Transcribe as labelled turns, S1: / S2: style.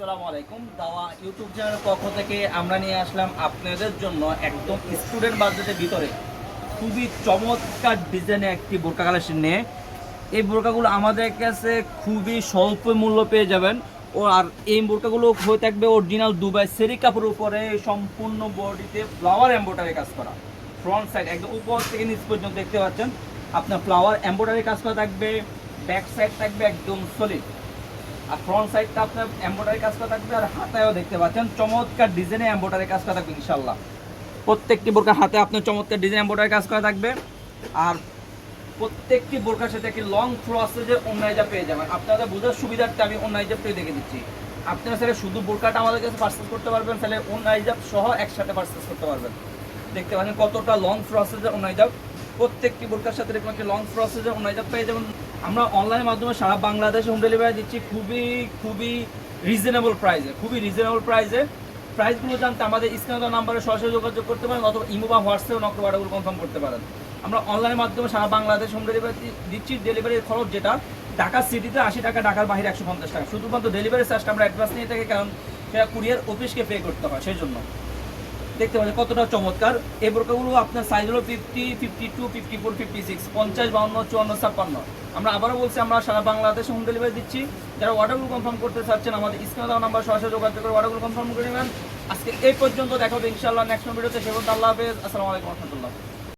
S1: আসসালামু আলাইকুম। দাওয়া ইউটিউব চ্যানেলের পক্ষ থেকে আমরা নিয়ে আসলাম আপনাদের জন্য একদম স্টুডেন্ট বাজেটের ভিতরে খুবই চমৎকার ডিজাইনের একটি বোরকা কালেকশন নিয়ে। এই বোরকাগুলো আমাদের কাছে খুবই স্বল্প মূল্য পেয়ে যাবেন। ও আর এই বোরকাগুলো হয়ে থাকবে অরিজিনাল দুবাই সেরি কাপড়ের উপরে সম্পূর্ণ বডিতে ফ্লাওয়ার এম্বোটারি কাজ করা। ফ্রন্ট সাইড একদম উপর থেকে নিচ পর্যন্ত দেখতে পাচ্ছেন। আপনার ফ্লাওয়ার এম্বোটারি কাজ করা থাকবে ব্যাক সাইড থাকবে একদম সলিড আর ফ্রন্ট সাইডটা আপনার এম্বোটারি কাজ করা থাকবে আর হাতায়ও দেখতে পাচ্ছেন। চমৎকার ডিজাইনে কাজ করা থাকবে ইনশাল্লাহ প্রত্যেকটি বোরকার হাতে আপনার চমৎকার ডিজাইন এম্বোটারি কাজ করা থাকবে। আর প্রত্যেকটি বোরকার সাথে একটি লং প্রসেসের অন্যায়জা পেয়ে যাবেন। আপনাদের বোঝার সুবিধার্থে আমি অন্যায়জা পেয়ে দেখে দিচ্ছি। আপনারা স্যার শুধু বোরকাটা আমাদের কাছে পার্সেস করতে পারবেন তাহলে অন্যায়জাব সহ একসাথে পার্সেস করতে পারবেন। দেখতে পাচ্ছেন কতটা লং প্রসেসের অন্যায়জাব প্রত্যেকটি বোরকার সাথে এরকম একটি লং প্রসেসের অন্যায়জাব পেয়ে যাবেন আমরা অনলাইনের মাধ্যমে সারা বাংলাদেশ হোম ডেলিভারি দিচ্ছি খুবই খুবই রিজনেবল প্রাইসে খুবই রিজনেবল প্রাইসে প্রাইসগুলো জানতে আমাদের স্ক্রিনে নাম্বারে সরাসরি যোগাযোগ করতে পারেন অথবা ইমো বা হোয়াটসঅ্যাপে নকল অর্ডারগুলো কনফার্ম করতে পারেন। আমরা অনলাইনের মাধ্যমে সারা বাংলাদেশ হোম ডেলিভারি দিচ্ছি। ডেলিভারির খরচ যেটা, ঢাকা সিটিতে আশি টাকা, ঢাকার বাইরে একশো পঞ্চাশ টাকা। শুধুমাত্র ডেলিভারি চার্জটা আমরা অ্যাডভান্স নিয়ে থাকি, কারণ সেটা কুরিয়ার অফিসকে পে করতে হয় সেই জন্য দেখতে পাচ্ছেন কতটা চমৎকার। এই বোরকাগুলো আপনার সাইজ হলো fifty fifty two fifty four fifty six পঞ্চাশ, বাউন্ন, চুয়ান্ন, ছাপ্পান্ন। আমরা আবারও বলছি, আমরা সারা বাংলাদেশে হোম ডেলিভারি দিচ্ছি। যারা অর্ডারগুলো কনফার্ম করতে চাচ্ছেন, আমাদের স্ক্রিনে দেওয়া নাম্বার সরাসরি যোগাযোগ করে অর্ডারগুলো কনফার্ম করে নেবেন। আজকে এই পর্যন্ত দেখা হবে ইনশাআল্লাহ নেক্সট ভিডিওতে সেগুলো আল্লাহ হাফেজ। আসসালামু আলাইকুম রহমতুল্লাহ।